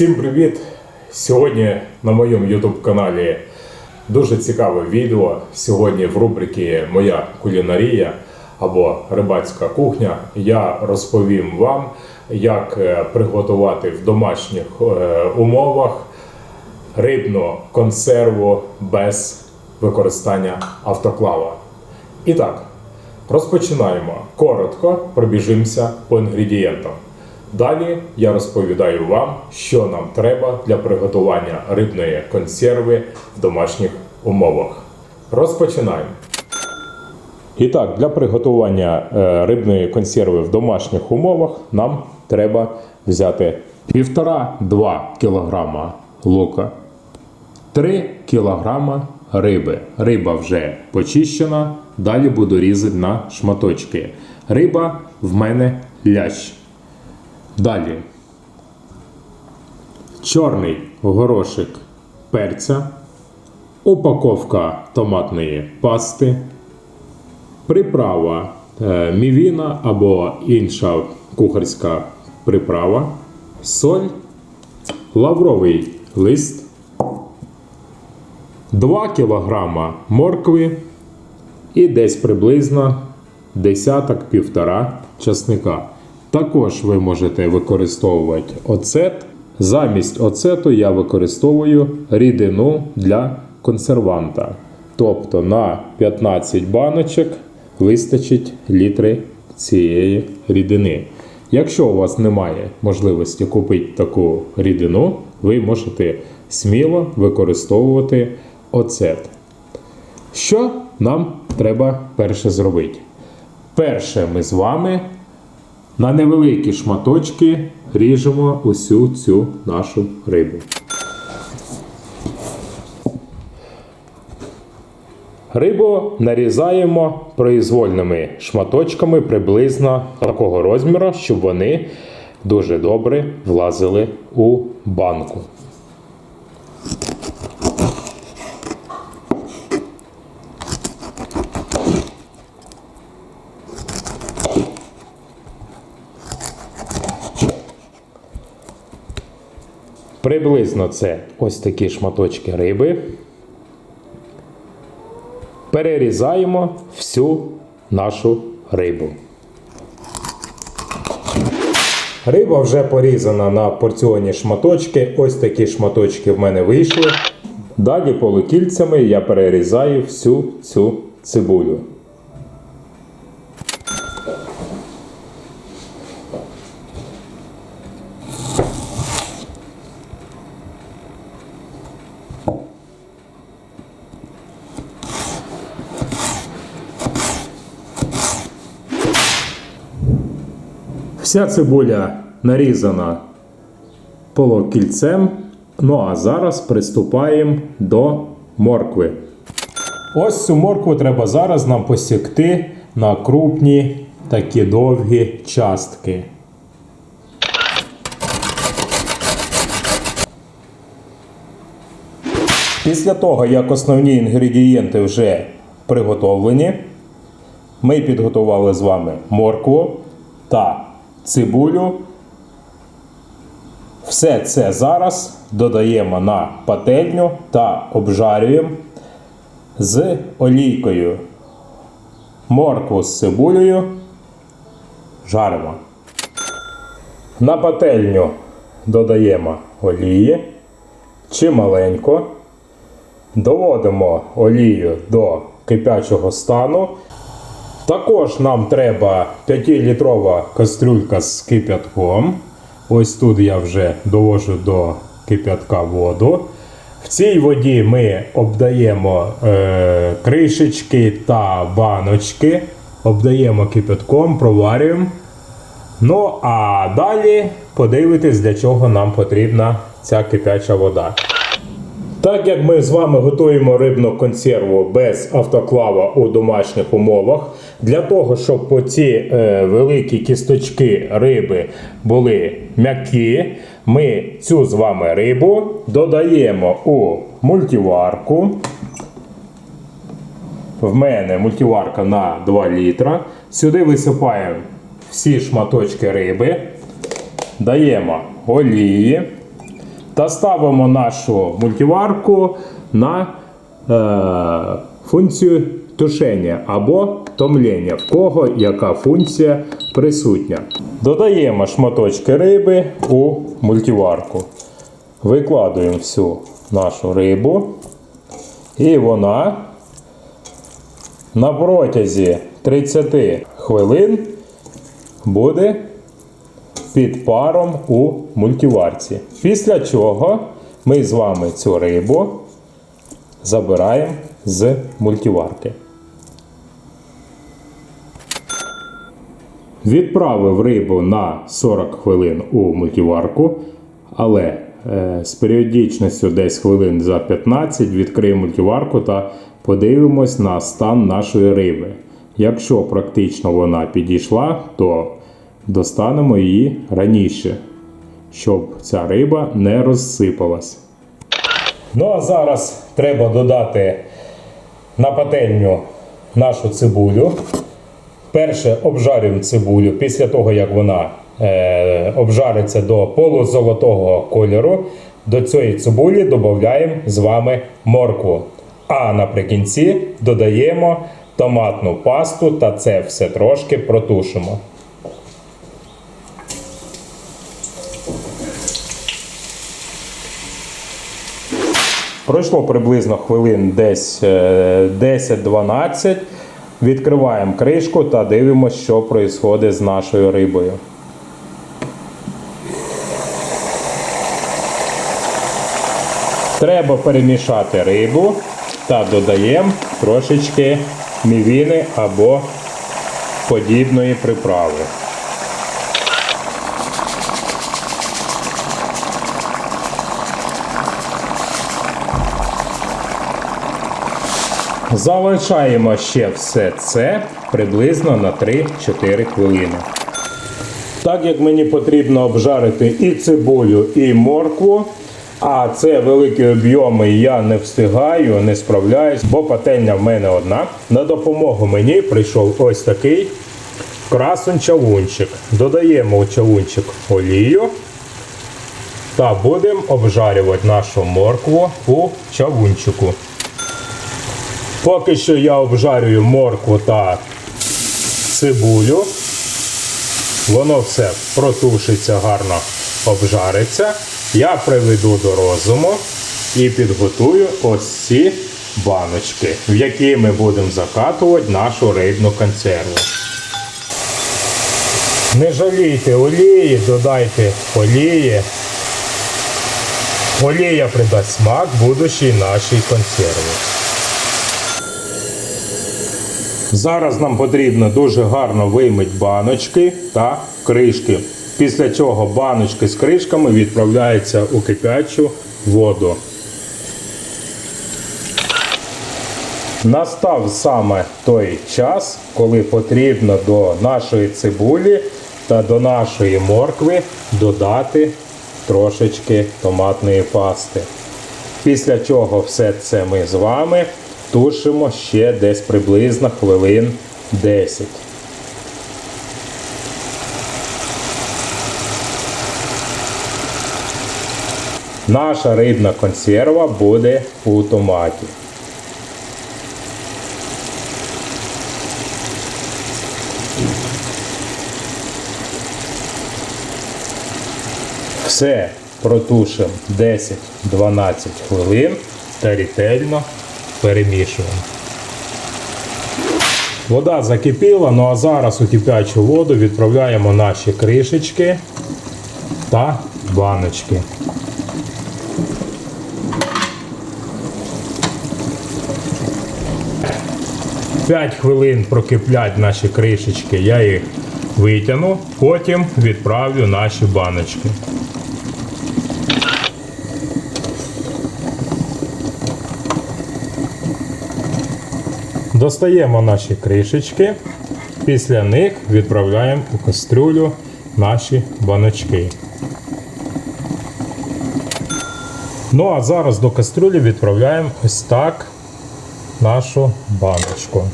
Всім привіт! Сьогодні на моєму YouTube каналі дуже цікаве відео. Сьогодні в рубриці Моя кулінарія або рибацька кухня я розповім вам, як е, приготувати в домашніх е, умовах рибну консерву без використання автоклава. І так, розпочинаємо. Коротко пробіжимося по інгредієнтам. Далі я розповідаю вам, що нам треба для приготування рибної консерви в домашніх умовах. Розпочинаємо. І так, для приготування е, рибної консерви в домашніх умовах нам треба взяти 1,5-2 кг лука, 3 кг риби. Риба вже почищена, далі буду різати на шматочки. Риба в мене лящ. Далі. Чорний горошик перця, упаковка томатної пасти, приправа е, мівіна або інша кухарська приправа, соль, лавровий лист, 2 кг моркви і десь приблизно десяток півтора часника. Також ви можете використовувати оцет. Замість оцету я використовую рідину для консерванта. Тобто на 15 баночок вистачить літри цієї рідини. Якщо у вас немає можливості купити таку рідину, ви можете сміло використовувати оцет. Що нам треба перше зробити? Перше ми з вами на невеликі шматочки ріжемо усю цю нашу рибу. Рибу нарізаємо произвольними шматочками приблизно такого розміру, щоб вони дуже добре влазили у банку. Приблизно це ось такі шматочки риби. Перерізаємо всю нашу рибу. Риба вже порізана на порціонні шматочки. Ось такі шматочки в мене вийшли. Далі полукільцями я перерізаю всю цю цибулю. Вся цибуля нарізана полукільцем. Ну а зараз приступаємо до моркви. Ось цю моркву треба зараз нам посікти на крупні такі довгі частки. Після того, як основні інгредієнти вже приготовлені, ми підготували з вами моркву та цибулю. Все це зараз додаємо на пательню та обжарюємо з олійкою. Моркву з цибулею жаримо. На пательню додаємо олії чималенько. Доводимо олію до кипячого стану. Також нам треба 5-літрова кастрюлька з кипятком. Ось тут я вже довожу до кипятка воду. В цій воді ми обдаємо е, кришечки та баночки, обдаємо кипятком, проварюємо. Ну, а далі подивитись, для чого нам потрібна ця кипяча вода. Так як ми з вами готуємо рибну консерву без автоклава у домашніх умовах, для того, щоб по ці е, великі кісточки риби були м'які, ми цю з вами рибу додаємо у мультиварку. в мене мультиварка на 2 літра. Сюди висипаємо всі шматочки риби, даємо олії та ставимо нашу мультиварку на е, функцію тушення або томлення, в кого яка функція присутня. Додаємо шматочки риби у мультиварку. Викладуємо всю нашу рибу, і вона на протязі 30 хвилин буде під паром у мультиварці. Після чого ми з вами цю рибу забираємо з мультиварки. Відправив рибу на 40 хвилин у мультиварку, але е, з періодичністю десь хвилин за 15 відкриємо мультиварку та подивимось на стан нашої риби. Якщо практично вона підійшла, то достанемо її раніше, щоб ця риба не розсипалась. Ну а зараз треба додати на пательню нашу цибулю. Перше обжарюємо цибулю після того, як вона е, обжариться до полузолотого кольору. До цієї цибулі додаємо з вами моркву. А наприкінці додаємо томатну пасту та це все трошки протушимо. Пройшло приблизно хвилин десь е, 10-12. Відкриваємо кришку та дивимося, що відбувається з нашою рибою. Треба перемішати рибу та додаємо трошечки мівіни або подібної приправи. Залишаємо ще все це приблизно на 3-4 хвилини. Так як мені потрібно обжарити і цибулю, і моркву, а це великі об'єми, я не встигаю, не справляюсь, бо пательня в мене одна. На допомогу мені прийшов ось такий красун чавунчик. Додаємо у чавунчик олію та будемо обжарювати нашу моркву у чавунчику. Поки що я обжарюю моркву та цибулю. Воно все протушиться, гарно обжариться. Я приведу до розуму і підготую ось ці баночки, в які ми будемо закатувати нашу рибну консерву. Не жалійте олії, додайте олії. Олія придасть смак будущій нашій консерві. Зараз нам потрібно дуже гарно вимити баночки та кришки. Після чого баночки з кришками відправляються у кипячу воду. Настав саме той час, коли потрібно до нашої цибулі та до нашої моркви додати трошечки томатної пасти. Після чого все це ми з вами тушимо ще десь приблизно хвилин 10. Наша рибна консерва буде у томаті. Все протушимо 10-12 хвилин та ретельно перемішуємо. Вода закипіла, ну а зараз у кипячу воду відправляємо наші кришечки та баночки. П'ять хвилин прокиплять наші кришечки, я їх витягну, потім відправлю наші баночки. Достаємо наші кришечки, після них відправляємо у кастрюлю наші баночки. Ну а зараз до кастрюлі відправляємо ось так нашу баночку.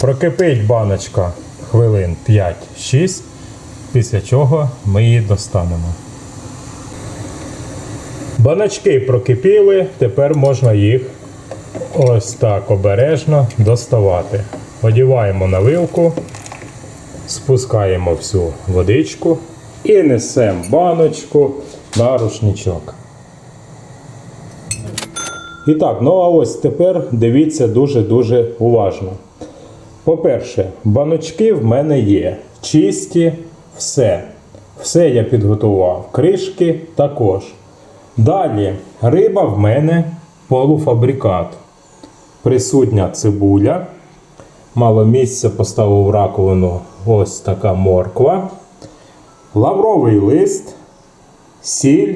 Прокипить баночка хвилин 5-6, після чого ми її достанемо. Баночки прокипіли, тепер можна їх ось так обережно доставати. Одіваємо на вилку, спускаємо всю водичку і несемо баночку на рушничок. І так, ну а ось тепер дивіться дуже-дуже уважно. По-перше, баночки в мене є. Чисті, все. Все я підготував. Кришки також. Далі риба в мене полуфабрикат. Присутня цибуля. Мало місця поставив раковину ось така морква. Лавровий лист, сіль,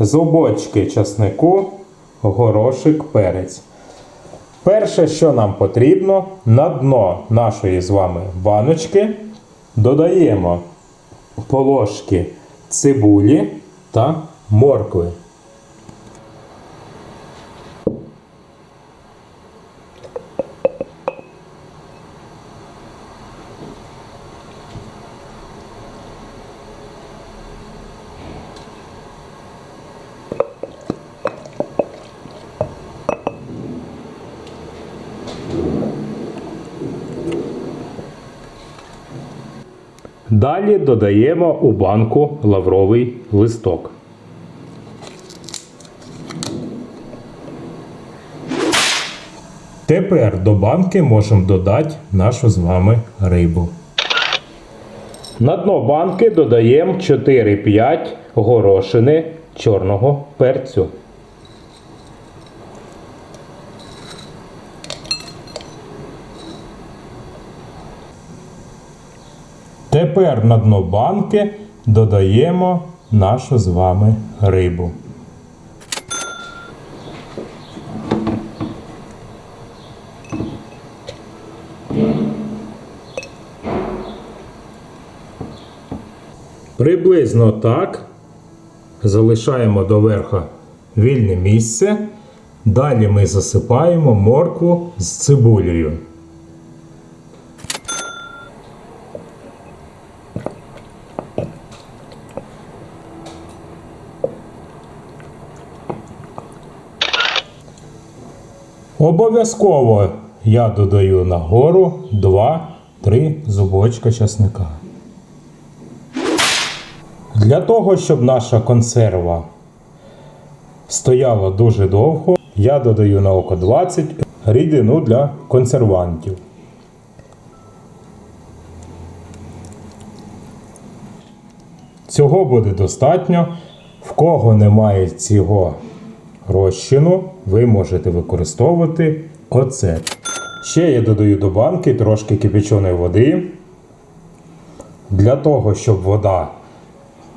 зубочки часнику, горошик, перець. Перше, що нам потрібно, на дно нашої з вами баночки додаємо полошки цибулі та моркви. Далі додаємо у банку лавровий листок. Тепер до банки можемо додати нашу з вами рибу. На дно банки додаємо 4-5 горошини чорного перцю. Тепер на дно банки додаємо нашу з вами рибу. Приблизно так залишаємо доверха вільне місце. Далі ми засипаємо моркву з цибулею. Обов'язково я додаю нагору 2-3 зубочка часника. Для того, щоб наша консерва стояла дуже довго, я додаю на око 20 рідину для консервантів. Цього буде достатньо. В кого немає цього розчину, ви можете використовувати оцет. Ще я додаю до банки трошки кипяченої води. Для того, щоб вода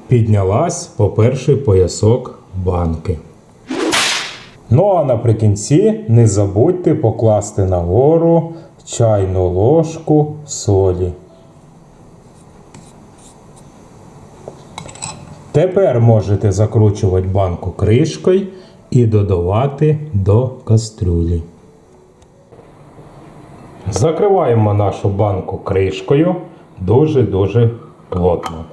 піднялась по перший поясок банки. Ну а наприкінці не забудьте покласти нагору чайну ложку солі. Тепер можете закручувати банку кришкою і додавати до кастрюлі. Закриваємо нашу банку кришкою дуже-дуже плотно.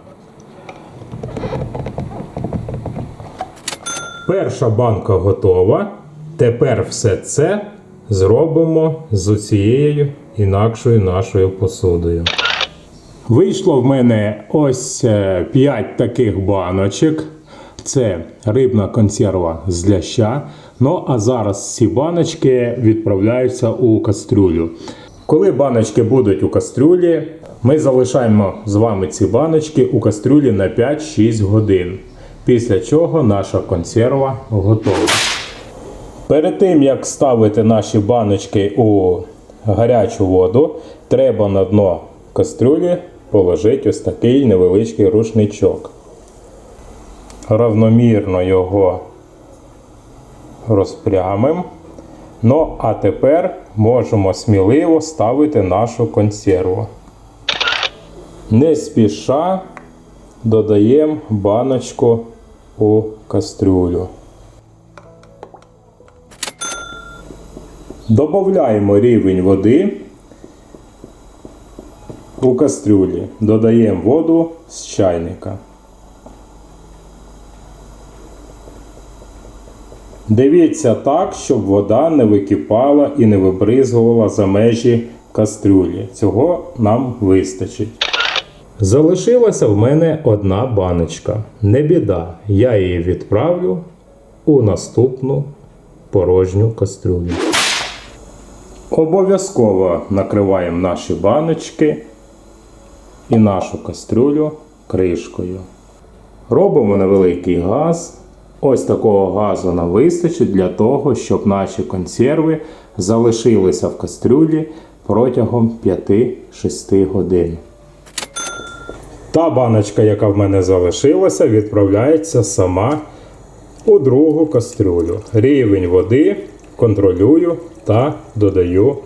Перша банка готова. Тепер все це зробимо з цією інакшою нашою посудою. Вийшло в мене ось 5 таких баночок. Це рибна консерва з ляща. Ну а зараз ці баночки відправляються у кастрюлю. Коли баночки будуть у кастрюлі, ми залишаємо з вами ці баночки у кастрюлі на 5-6 годин. Після чого наша консерва готова. Перед тим як ставити наші баночки у гарячу воду, треба на дно кастрюлі положити ось такий невеличкий рушничок. Равномірно його розпрямимо. Ну, а тепер можемо сміливо ставити нашу консерву. Не спіша додаємо баночку у кастрюлю. Додаємо рівень води у кастрюлі. Додаємо воду з чайника. Дивіться так, щоб вода не википала і не вибризгувала за межі кастрюлі. Цього нам вистачить. Залишилася в мене одна баночка. Не біда, я її відправлю у наступну порожню кастрюлю. Обов'язково накриваємо наші баночки і нашу кастрюлю кришкою. Робимо невеликий газ. Ось такого газу нам вистачить для того, щоб наші консерви залишилися в кастрюлі протягом 5-6 годин. Та баночка, яка в мене залишилася, відправляється сама у другу кастрюлю. Рівень води контролюю та додаю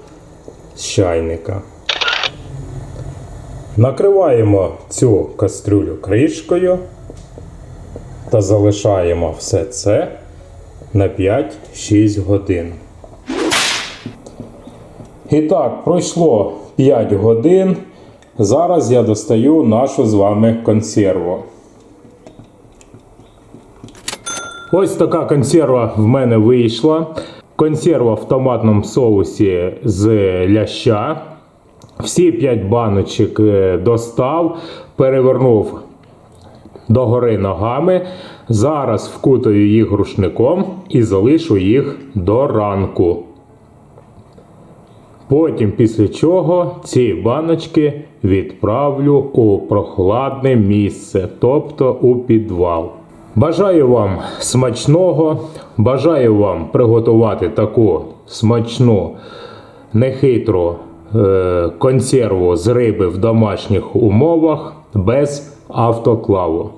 з чайника. Накриваємо цю кастрюлю кришкою та залишаємо все це на 5-6 годин. І так, пройшло 5 годин. Зараз я достаю нашу з вами консерву. Ось така консерва в мене вийшла. Консерва в томатному соусі з ляща. Всі 5 баночок е, достав, перевернув догори ногами. Зараз вкутаю їх рушником і залишу їх до ранку. Потім, після чого, ці баночки відправлю у прохладне місце, тобто у підвал. Бажаю вам смачного, бажаю вам приготувати таку смачну, нехитру е, консерву з риби в домашніх умовах без автоклаву.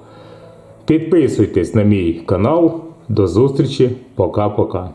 Підписуйтесь на мій канал. До зустрічі. Пока-пока.